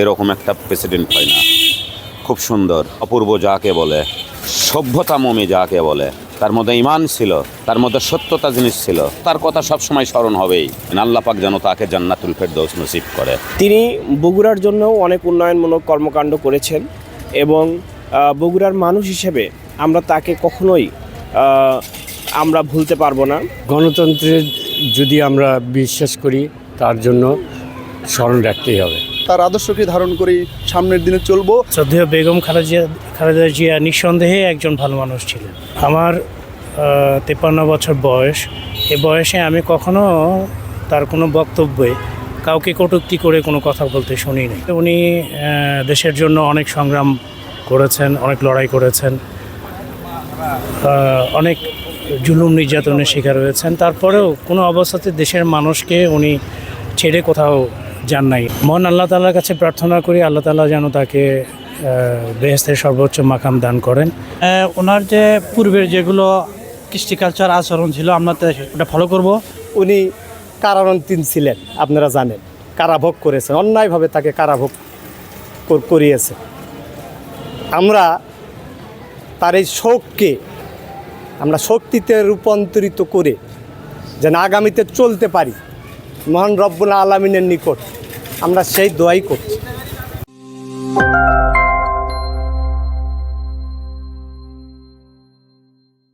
এরকম একটা প্রেসিডেন্ট হয় না। খুব সুন্দর অপূর্ব যাকে বলে সভ্যতা মমি যাকে বলে তার মধ্যে ইমান ছিল তার মধ্যে সত্যতা জিনিস ছিল তার কথা সবসময় স্মরণ হবেই। আল্লাহ পাক যেন তাকে জান্নাতুল ফেরদৌস নসিব করে। তিনি বগুড়ার জন্যও অনেক উন্নয়নমূলক কর্মকাণ্ড করেছেন এবং বগুড়ার মানুষ হিসেবে আমরা তাকে কখনোই আমরা ভুলতে পারব না। গণতন্ত্রের যদি আমরা বিশ্বাস করি তার জন্য স্মরণ রাখতেই হবে। তার আদর্শকে ধারণ করেই সামনের দিনে চলবো। শ্রদ্ধেয় বেগম খালেদা খালেদা জিয়া নিঃসন্দেহে একজন ভালো মানুষ ছিলেন। আমার তেপান্ন বছর বয়স। এ বয়সে আমি কখনো তার কোনো বক্তব্যে কাউকে কটূক্তি করে কোনো কথা বলতে শুনি শুনিনি উনি দেশের জন্য অনেক সংগ্রাম করেছেন, অনেক লড়াই করেছেন। অনেক জুলুম নির্যাতনের শিকার হয়েছেন। তারপরেও কোনো অবস্থাতে দেশের মানুষকে উনি ছেড়ে কোথাও যান নাই। মহান আল্লাহ তালার কাছে প্রার্থনা করি আল্লাহ তালা যেন তাকে বেহেস্তের সর্বোচ্চ মাকাম দান করেন। ওনার যে পূর্বের যেগুলো কৃষ্টি কালচার আচরণ ছিল আমরা তো ওটা ফলো করব। উনি কারারন্তীন ছিলেন আপনারা জানেন। কারাভোগ করেছেন অন্যায়ভাবে তাকে কারাভোগ করিয়েছে। আমরা তার এই শোককে আমরা শক্তিতে রূপান্তরিত করে যেন আগামীতে চলতে পারি মহান রব্বুল আলমিনের নিকট আমরা সেই দোয়াই করছি।